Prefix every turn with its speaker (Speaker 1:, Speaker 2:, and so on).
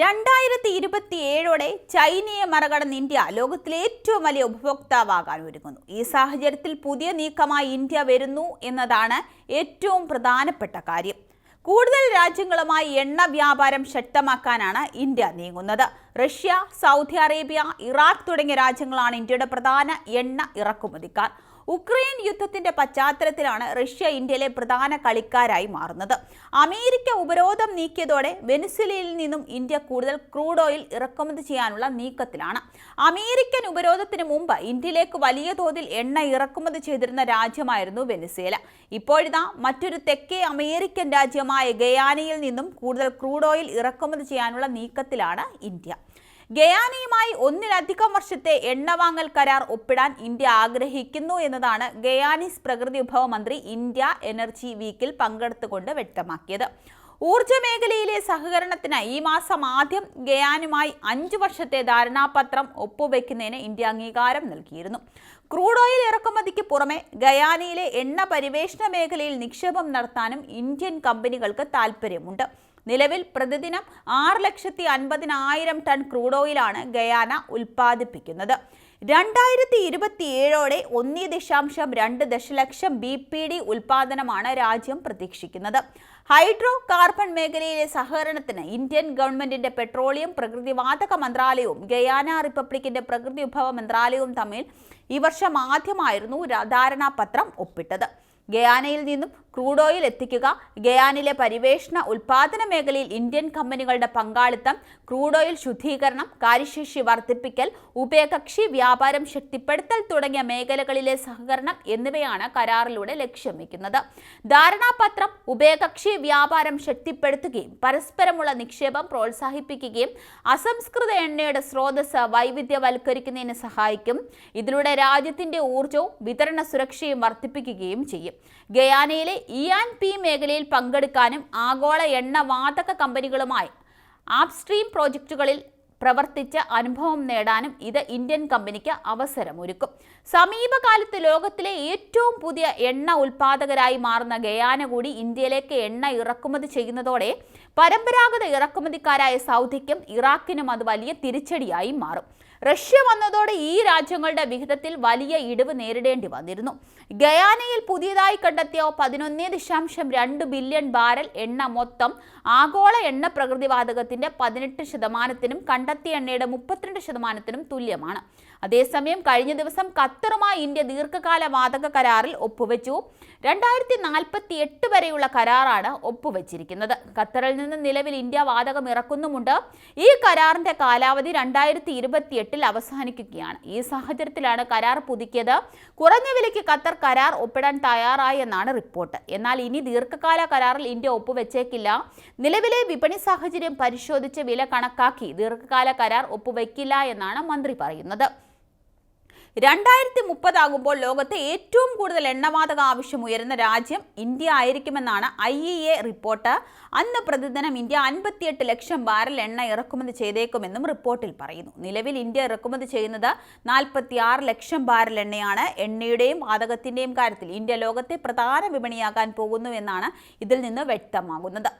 Speaker 1: രണ്ടായിരത്തി ഇരുപത്തി ഏഴോടെ ചൈനയെ മറികടന്ന് ഇന്ത്യ ലോകത്തിലെ ഏറ്റവും വലിയ ഉപഭോക്താവാകാൻ ഒരുങ്ങുന്നു. ഈ സാഹചര്യത്തിൽ പുതിയ നീക്കമായി ഇന്ത്യ വരുന്നു എന്നതാണ് ഏറ്റവും പ്രധാനപ്പെട്ട കാര്യം. കൂടുതൽ രാജ്യങ്ങളുമായി എണ്ണ വ്യാപാരം ശക്തമാക്കാനാണ് ഇന്ത്യ നീങ്ങുന്നത്. റഷ്യ സൗദി അറേബ്യ ഇറാഖ് തുടങ്ങിയ രാജ്യങ്ങളാണ് ഇന്ത്യയുടെ പ്രധാന എണ്ണ ഇറക്കുമതിക്കാർ. ഉക്രൈൻ യുദ്ധത്തിന്റെ പശ്ചാത്തലത്തിലാണ് റഷ്യ ഇന്ത്യയിലെ പ്രധാന കളിക്കാരായി മാറുന്നത്. അമേരിക്ക ഉപരോധം നീക്കിയതോടെ വെനിസുലയിൽ നിന്നും ഇന്ത്യ കൂടുതൽ ക്രൂഡ് ഓയിൽ ഇറക്കുമതി ചെയ്യാനുള്ള നീക്കത്തിലാണ്. അമേരിക്കൻ ഉപരോധത്തിന് മുമ്പ് ഇന്ത്യയിലേക്ക് വലിയ തോതിൽ എണ്ണ ഇറക്കുമതി ചെയ്തിരുന്ന രാജ്യമായിരുന്നു വെനിസുല ഇപ്പോഴിതാ മറ്റൊരു തെക്കേ അമേരിക്കൻ രാജ്യമായ ഗയാനയിൽ നിന്നും കൂടുതൽ ക്രൂഡ് ഓയിൽ ഇറക്കുമതി ചെയ്യാനുള്ള നീക്കത്തിലാണ് ഇന്ത്യ. ഗയാനയുമായി ഒന്നിലധികം വർഷത്തെ എണ്ണവാങ്ങൽ കരാർ ഒപ്പിടാൻ ഇന്ത്യ ആഗ്രഹിക്കുന്നു എന്നതാണ് ഗയാനീസ് പ്രകൃതി വിഭവ മന്ത്രി ഇന്ത്യ എനർജി വീക്കിൽ പങ്കെടുത്തുകൊണ്ട് വ്യക്തമാക്കിയത്. ഊർജ മേഖലയിലെ സഹകരണത്തിനായി ഈ മാസം ആദ്യം ഗയാനുമായി അഞ്ചു വർഷത്തെ ധാരണാപത്രം ഒപ്പുവെക്കുന്നതിന് ഇന്ത്യ അംഗീകാരം നൽകിയിരുന്നു. ക്രൂഡ് ഓയിൽ ഇറക്കുമതിക്ക് പുറമെ ഗയാനയിലെ എണ്ണ പരിവേഷണ മേഖലയിൽ നിക്ഷേപം നടത്താനും ഇന്ത്യൻ കമ്പനികൾക്ക് താൽപ്പര്യമുണ്ട്. നിലവിൽ പ്രതിദിനം ആറ് ലക്ഷത്തി അൻപതിനായിരം ടൺ ക്രൂഡ് ഓയിലാണ് ഗയാന ഉൽപ്പാദിപ്പിക്കുന്നത്. രണ്ടായിരത്തി ഇരുപത്തിയേഴോടെ ഒന്ന് ദശാംശം രണ്ട് ദശലക്ഷം ബി പി ഡി ഉൽപാദനമാണ് രാജ്യം പ്രതീക്ഷിക്കുന്നത്. ഹൈഡ്രോ കാർബൺ മേഖലയിലെ സഹകരണത്തിന് ഇന്ത്യൻ ഗവൺമെന്റിന്റെ പെട്രോളിയം പ്രകൃതിവാതക മന്ത്രാലയവും ഗയാന റിപ്പബ്ലിക്കിന്റെ പ്രകൃതി വിഭവ മന്ത്രാലയവും തമ്മിൽ ഈ വർഷം ആദ്യമായിരുന്നു ധാരണാപത്രം ഒപ്പിട്ടത്. ഗയാനയിൽ നിന്നും ക്രൂഡ് ഓയിൽ എത്തിക്കുക. ഗയാനിലെ പരിവേഷണ ഉൽപാദന മേഖലയിൽ ഇന്ത്യൻ കമ്പനികളുടെ പങ്കാളിത്തം ക്രൂഡ് ഓയിൽ ശുദ്ധീകരണം കാര്യശേഷി വർദ്ധിപ്പിക്കൽ ഉഭയകക്ഷി വ്യാപാരം ശക്തിപ്പെടുത്തൽ തുടങ്ങിയ മേഖലകളിലെ സഹകരണം എന്നിവയാണ് കരാറിലൂടെ ലക്ഷ്യം വയ്ക്കുന്നത്. ധാരണാപത്രം ഉഭയകക്ഷി വ്യാപാരം ശക്തിപ്പെടുത്തുകയും പരസ്പരമുള്ള നിക്ഷേപം പ്രോത്സാഹിപ്പിക്കുകയും അസംസ്കൃത എണ്ണയുടെ സ്രോതസ് വൈവിധ്യവൽക്കരിക്കുന്നതിന് സഹായിക്കും. ഇതിലൂടെ രാജ്യത്തിന്റെ ഊർജവും വിതരണ സുരക്ഷയും വർദ്ധിപ്പിക്കുകയും ചെയ്യും. ഗയാനയിലെ ഇ ആൻഡ് പി മേഖലയിൽ പങ്കെടുക്കാനും ആഗോള എണ്ണ വാതക കമ്പനികളുമായി ആപ്സ്ട്രീം പ്രോജക്റ്റുകളിൽ പ്രവർത്തിച്ച അനുഭവം നേടാനും ഇത് ഇന്ത്യൻ കമ്പനിക്ക് അവസരമൊരുക്കും. സമീപകാലത്ത് ലോകത്തിലെ ഏറ്റവും പുതിയ എണ്ണ ഉൽപാദകരായി മാറുന്ന ഗയാന കൂടി ഇന്ത്യയിലേക്ക് എണ്ണ ഇറക്കുമതി ചെയ്യുന്നതോടെ പരമ്പരാഗത ഇറക്കുമതിക്കാരായ സൗദിക്കും ഇറാഖിനും അത് വലിയ തിരിച്ചടിയായി മാറും. റഷ്യ വന്നതോടെ ഈ രാജ്യങ്ങളുടെ വിഹിതത്തിൽ വലിയ ഇടിവ് നേരിടേണ്ടി വന്നിരുന്നു. ഗയാനയിൽ പുതിയതായി കണ്ടെത്തിയ പതിനൊന്ന് ദശാംശം രണ്ട് ബില്യൺ ബാരൽ എണ്ണ മൊത്തം ആഗോള എണ്ണ പ്രകൃതിവാതകത്തിന്റെ പതിനെട്ട് ശതമാനത്തിനും കണ്ടെത്തിയ എണ്ണയുടെ മുപ്പത്തിരണ്ട് ശതമാനത്തിനും തുല്യമാണ്. അതേസമയം കഴിഞ്ഞ ദിവസം ഖത്തറുമായി ഇന്ത്യ ദീർഘകാല വാതക കരാറിൽ ഒപ്പുവെച്ചു. രണ്ടായിരത്തി നാൽപ്പത്തി എട്ട് വരെയുള്ള കരാറാണ് ഒപ്പുവെച്ചിരിക്കുന്നത്. ഖത്തറിൽ നിന്ന് നിലവിൽ ഇന്ത്യ വാതകം ഇറക്കുന്നുമുണ്ട്. ഈ കരാറിന്റെ കാലാവധി രണ്ടായിരത്തി ഇരുപത്തി എട്ടിൽ അവസാനിക്കുകയാണ്. ഈ സാഹചര്യത്തിലാണ് കരാർ പുതുക്കിയത്. കുറഞ്ഞ വിലയ്ക്ക് ഖത്തർ കരാർ ഒപ്പിടാൻ തയ്യാറായി എന്നാണ് റിപ്പോർട്ട്. എന്നാൽ ഇനി ദീർഘകാല കരാറിൽ ഇന്ത്യ ഒപ്പുവെച്ചേക്കില്ല. നിലവിലെ വിപണി സാഹചര്യം പരിശോധിച്ച് വില കണക്കാക്കി ദീർഘകാല കരാർ ഒപ്പുവെക്കില്ല എന്നാണ് മന്ത്രി പറയുന്നത്. രണ്ടായിരത്തി മുപ്പതാകുമ്പോൾ ലോകത്തെ ഏറ്റവും കൂടുതൽ എണ്ണവാതക ആവശ്യം ഉയരുന്ന രാജ്യം ഇന്ത്യ ആയിരിക്കുമെന്നാണ് ഐ ഇ എ റിപ്പോർട്ട്. അന്ന് പ്രതിദിനം ഇന്ത്യ അൻപത്തിയെട്ട് ലക്ഷം ബാരൽ എണ്ണ ഇറക്കുമതി ചെയ്തേക്കുമെന്നും റിപ്പോർട്ടിൽ പറയുന്നു. നിലവിൽ ഇന്ത്യ ഇറക്കുമതി ചെയ്യുന്നത് നാൽപ്പത്തി ലക്ഷം ബാരൽ എണ്ണയാണ്. എണ്ണയുടെയും വാതകത്തിന്റെയും കാര്യത്തിൽ ഇന്ത്യ ലോകത്തെ പ്രധാന വിപണിയാകാൻ പോകുന്നു എന്നാണ് ഇതിൽ നിന്ന് വ്യക്തമാകുന്നത്.